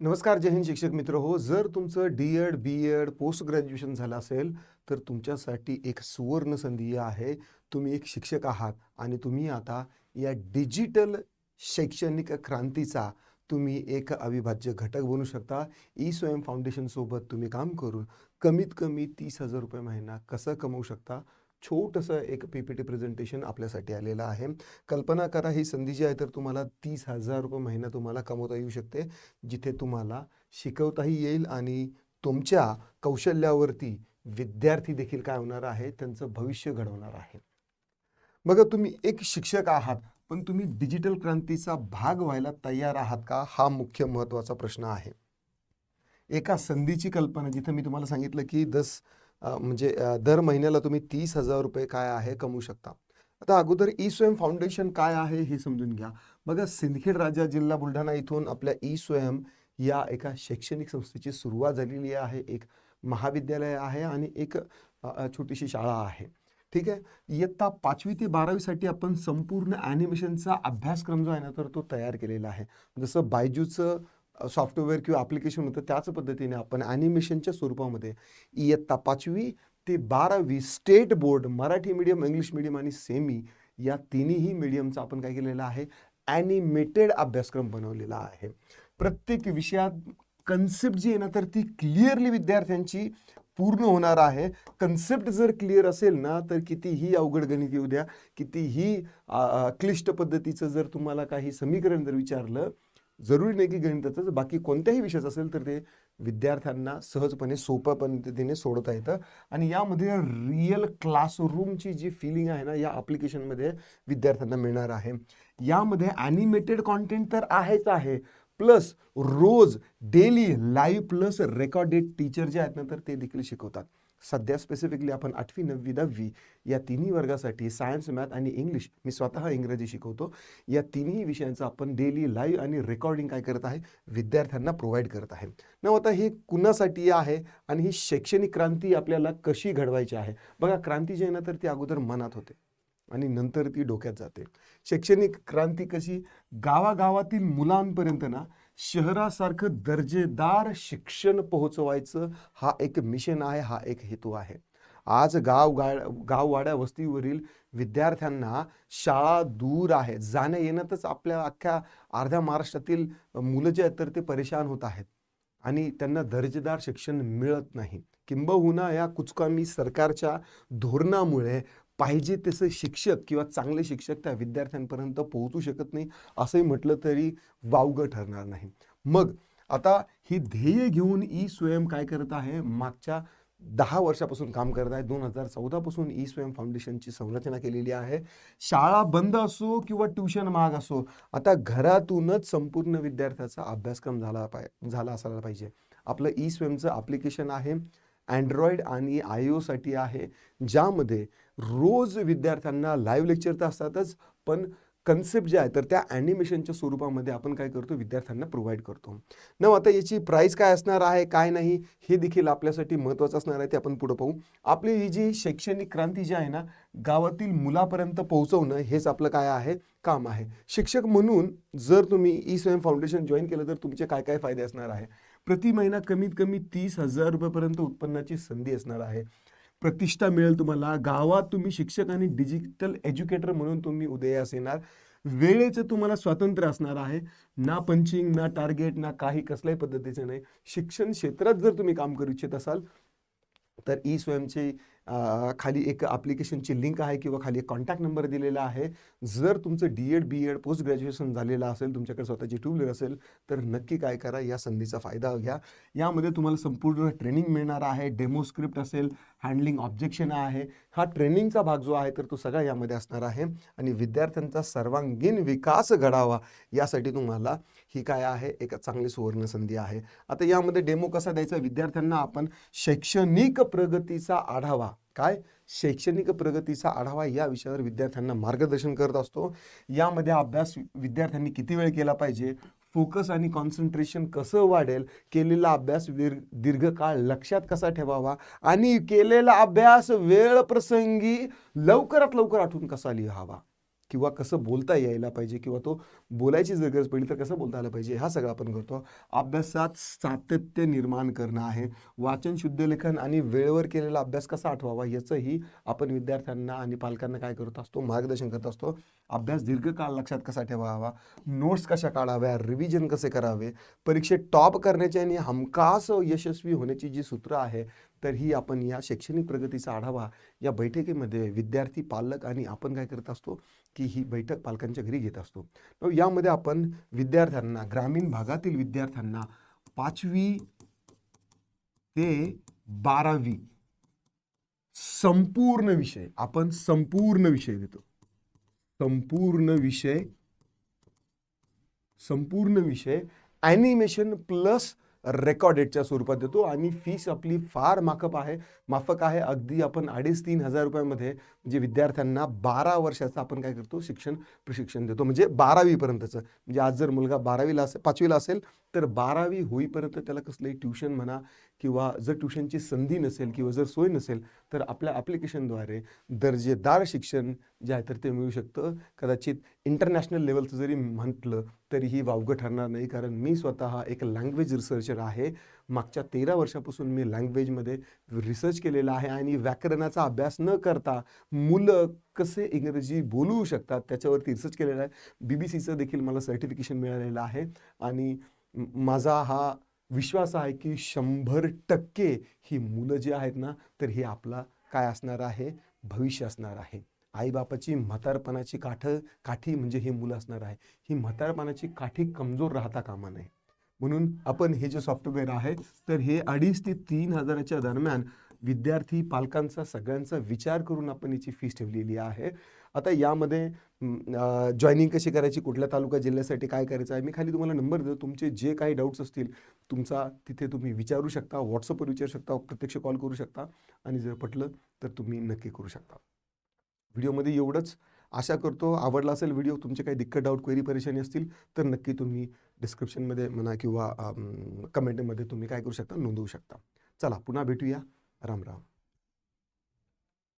नमस्कार जय हिंद शिक्षक मित्र हो. जर तुमचं D Ed B Ed post graduation झालं असेल तर तुमच्यासाठी एक सुवर्ण संधी आहे. तुम्ही एक शिक्षक आहात आणि तुम्ही आता या डिजिटल शैक्षणिक क्रांतीचा तुम्ही एक अविभाज्य घटक बनू शकता. ई स्वयं फाउंडेशनसोबत तुम्ही काम करून कमीत कमी तीस हजार रुपये महिना कसं कमवू शकता? छोटंसं एक पी पी टी प्रेझेंटेशन आपल्यासाठी आलेलं आहे. कल्पना करा ही संधी जी आहे तर तुम्हाला तीस हजार रुपये महिना तुम्हाला कमवता येऊ शकते जिथे तुम्हाला शिकवताही येईल आणि तुमच्या कौशल्यावरती विद्यार्थी देखील काय होणार आहे त्यांचं भविष्य घडवणार आहे. बघा तुम्ही एक शिक्षक आहात पण तुम्ही डिजिटल क्रांतीचा भाग व्हायला तयार आहात का हा मुख्य महत्त्वाचा प्रश्न आहे. एका संधीची कल्पना जिथं मी तुम्हाला सांगितलं की दस म्हणजे दर महिन्याला तुम्ही तीस हजार रुपये काय आहे कमवू शकता. आता अगोदर ई स्वयं फाउंडेशन काय आहे हे समजून घ्या. बघा सिंदखेड राजा जिल्हा बुलढाणा इथून आपल्या ई स्वयं या एका शैक्षणिक संस्थेची सुरुवात झालेली आहे. एक महाविद्यालय आहे आणि एक छोटीशी शाळा आहे. ठीक आहे? इयत्ता पाचवी ते बारावीसाठी आपण संपूर्ण ॲनिमेशनचा अभ्यासक्रम जो आहे ना तर तो तयार केलेला आहे. जसं बायजूचं सॉफ्टवेअर किंवा ॲप्लिकेशन होतं त्याच पद्धतीने आपण ॲनिमेशनच्या स्वरूपामध्ये इयत्ता पाचवी ते बारावी state board Marathi medium English medium आणि सेमी या तिन्ही मीडियमचा आपण काय केलेला आहे? ॲनिमेटेड अभ्यासक्रम बनवलेला आहे. प्रत्येक विषयात कन्सेप्ट जी आहे ना तर ती क्लिअरली विद्यार्थ्यांची पूर्ण होणार आहे. कन्सेप्ट जर क्लिअर असेल ना तर कितीही अवघड गणित येऊ द्या कितीही क्लिष्ट पद्धतीचं जर तुम्हाला काही समीकरण जर विचारलं जरुरी नाही की गणिताचं बाकी कोणत्याही विषयाचं असेल तर ते विद्यार्थ्यांना सहजपणे सोप्या पद्धतीने सोडता येतं. आणि यामध्ये रिअल क्लासरूमची जी फिलिंग आहे ना या ॲप्लिकेशनमध्ये विद्यार्थ्यांना मिळणार आहे. यामध्ये ॲनिमेटेड कॉन्टेंट तर आहेच आहे प्लस रोज daily live plus recorded teacher जे आहेत ना तर ते देखील शिकवतात. सध्या स्पेसिफिकली आपण आठवी नववी दहावी या तिन्ही वर्गासाठी सायन्स मॅथ आणि इंग्लिश मी स्वतः इंग्रजी शिकवतो. या तिन्ही विषयांचं आपण डेली लाईव्ह आणि रेकॉर्डिंग काय करत आहे? विद्यार्थ्यांना प्रोव्हाइड करत आहे. न आता हे कुणासाठी आहे आणि ही शैक्षणिक क्रांती आपल्याला कशी घडवायची आहे? बघा क्रांती जी आहे ना तर ती अगोदर मनात होते. आणि नंतर ती डोक्यात जाते. शैक्षणिक क्रांती कशी? गावागावातील मुलांपर्यंत ना शहरासारखं दर्जेदार शिक्षण पोहोचवायचं हा एक मिशन आहे हा एक हेतू आहे. आज गाव गा गाववाड्या वस्तीवरील विद्यार्थ्यांना शाळा दूर आहे. जाण्या येण्यातच आपल्या अख्ख्या अर्ध्या महाराष्ट्रातील मुलं जे आहेत तर ते परेशान होत आहेत. आणि त्यांना दर्जेदार शिक्षण मिळत नाही. किंबहुना या कुचकामी सरकारच्या धोरणामुळे पाहिजे तसे शिक्षक किंवा चांगले शिक्षक त्या विद्यार्थ्यांपर्यंत पोहोचू शकत नाही असंही म्हटलं तरी वावगं ठरणार नाही. मग आता ही ध्येय घेऊन ई स्वयं काय करत आहे? मागच्या दहा वर्षापासून काम करत आहे. दोन हजार चौदापासून ई स्वयं फाउंडेशनची संरचना केलेली आहे. शाळा बंद असो किंवा ट्युशन महाग असो आता घरातूनच संपूर्ण विद्यार्थ्याचा अभ्यासक्रम झाला पाय झाला असायला पाहिजे. आपलं ई स्वयंचं ॲप्लिकेशन आहे. अँड्रॉइड आणि आय ओसाठी आहे. ज्यामध्ये रोज विद्यार्थ्यांना लाईव्ह लेक्चर तर असतातच पण कन्सेप्ट जे आहे तर त्या ॲनिमेशनच्या स्वरूपामध्ये आपण काय करतो? विद्यार्थ्यांना प्रोव्हाइड करतो. न आता याची प्राईस काय असणार आहे काय नाही हे देखील आपल्यासाठी महत्त्वाचं असणार आहे ते आपण पुढं पाहू. आपली ही जी शैक्षणिक क्रांती जी आहे ना गावातील मुलापर्यंत पोहोचवणं हेच आपलं काय आहे? काम आहे. शिक्षक म्हणून जर तुम्ही ई स्वयं फाउंडेशन जॉईन केलं तर तुमचे काय काय फायदे असणार आहे? प्रति महिना कमीत कमी तीस हजार रुपयेपर्यंत उत्पन्नाची संधी असणार आहे. प्रतिष्ठा मिळेल तुम्हाला. गावात तुम्ही शिक्षक आणि डिजिटल एज्युकेटर म्हणून तुम्ही उदयास येणार. वेळेचं तुम्हाला स्वातंत्र्य असणार आहे. ना पंचिंग ना टार्गेट ना काही कसल्याही पद्धतीचं नाही. शिक्षण क्षेत्रात जर तुम्ही काम करू इच्छित असाल तर ई स्वयंची खाली एक ॲप्लिकेशनची लिंक आहे किंवा खाली एक कॉन्टॅक्ट नंबर दिलेला आहे. जर तुमचं D Ed B Ed post graduation झालेलं असेल तुमच्याकडे स्वतःची टू व्हीलर असेल तर नक्की काय करा या संधीचा फायदा घ्या. यामध्ये तुम्हाला संपूर्ण ट्रेनिंग मिळणार आहे. डेमो स्क्रिप्ट असेल हँडलिंग ऑब्जेक्शन आहे. हा ट्रेनिंगचा भाग जो आहे तर तो सगळा यामध्ये असणार आहे. आणि विद्यार्थ्यांचा सर्वांगीण विकास घडावा यासाठी तुम्हाला ही काय आहे एक चांगली सुवर्ण संधी आहे. आता यामध्ये डेमो कसा द्यायचा? विद्यार्थ्यांना आपण शैक्षणिक प्रगतीचा आढावा काय? शैक्षणिक प्रगतीचा आढावा या विषयावर विद्यार्थ्यांना मार्गदर्शन करत असतो. यामध्ये अभ्यास विद्यार्थ्यांनी किती वेळ केला पाहिजे? फोकस आणि कॉन्सन्ट्रेशन कसं वाढेल? केलेला अभ्यास दीर्घ दीर्घकाळ लक्षात कसा ठेवावा? आणि केलेला अभ्यास वेळ प्रसंगी लवकरात लवकर आठवून कसा लिहावा? किंवा कसं बोलता यायला पाहिजे किंवा तो बोलायची जर गरज पडली तर कसं बोलता आलं पाहिजे हा सगळं आपण करतो. अभ्यासात सातत्य निर्माण करणं आहे. वाचन शुद्ध लेखन आणि वेळेवर केलेला अभ्यास कसा आठवावा याचंही आपण विद्यार्थ्यांना आणि पालकांना काय करत असतो मार्गदर्शन करत असतो. अभ्यास दीर्घकाळ लक्षात कसा ठेवावा? नोट्स कशा काढाव्या? रिव्हिजन कसे करावे? परीक्षेत टॉप करण्याची आणि हमखास यशस्वी होण्याची जी सूत्र आहे तर ही आपण या शैक्षणिक प्रगतीचा आढावा या बैठकीमध्ये विद्यार्थी पालक आणि आपण काय करत असतो की ही बैठक पालकांच्या घरी घेत असतो. मग यामध्ये आपण विद्यार्थ्यांना ग्रामीण भागातील विद्यार्थ्यांना पाचवी ते बारावी संपूर्ण विषय आपण संपूर्ण विषय देतो. संपूर्ण विषय संपूर्ण विषय ॲनिमेशन प्लस रेकॉर्डेडच्या स्वरूपात देतो. आणि फीस आपली फार माफक आहे. माफक आहे. अगदी आपण अडीच तीन हजार रुपयामध्ये म्हणजे विद्यार्थ्यांना बारा वर्षाचं आपण काय करतो? शिक्षण प्रशिक्षण देतो. म्हणजे बारावीपर्यंतचं. म्हणजे आज जर मुलगा बारावीला असेल पाचवीला असेल तर बारावी होईपर्यंत त्याला कसलंही ट्युशन म्हणा किंवा जर ट्युशनची संधी नसेल किंवा जर सोय नसेल तर आपल्या ॲप्लिकेशनद्वारे दर्जेदार शिक्षण जे आहे तर ते मिळू शकतं. कदाचित इंटरनॅशनल लेवलचं जरी म्हटलं तरीही वावगं ठरणार नाही कारण मी स्वतः एक लँग्वेज रिसर्चर आहे. मागच्या तेरा वर्षापासून मी लँग्वेजमध्ये रिसर्च केलेला आहे आणि व्याकरणाचा अभ्यास न करता मुलं कसे इंग्रजी बोलू शकतात त्याच्यावरती रिसर्च केलेला आहे. बी बी सीचं देखील मला सर्टिफिकेशन मिळालेलं आहे आणि माझा हा विश्वास आहे की शंभर टक्के ही मुलं जी आहेत ना तर हे आपला काय असणार आहे? भविष्य असणार आहे. आईबापाची म्हातारपणाची काठ काठी म्हणजे ही मुलं असणार आहे. ही म्हातारपणाची काठी कमजोर राहता कामा नये. म्हणून आपण हे जे सॉफ्टवेअर आहे तर हे अडीच ते तीन हजाराच्या दरम्यान विद्यार्थी पालकांचा सगळ्यांचा विचार करून आपण याची फीस ठेवलेली आहे. आता यामध्ये जॉईनिंग कशी करायची कुठल्या तालुका जिल्ह्यासाठी काय करायचं आहे मी खाली तुम्हाला नंबर देतो. तुमचे जे काही डाऊट्स असतील तुमचा तिथे तुम्ही विचारू शकता व्हॉट्सअपवर विचारू शकता प्रत्यक्ष कॉल करू शकता आणि जर पटलं तर तुम्ही नक्की करू शकता. व्हिडिओमध्ये एवढंच आशा करतो. आवडला असेल व्हिडिओ तुमचे काही दिक्कत डाऊट क्वेरी परेशानी असतील तर नक्की तुम्ही डिस्क्रिप्शनमध्ये म्हणा किंवा कमेंटमध्ये तुम्ही काय करू शकता नोंदवू शकता. चला पुन्हा भेटूया. राम राम.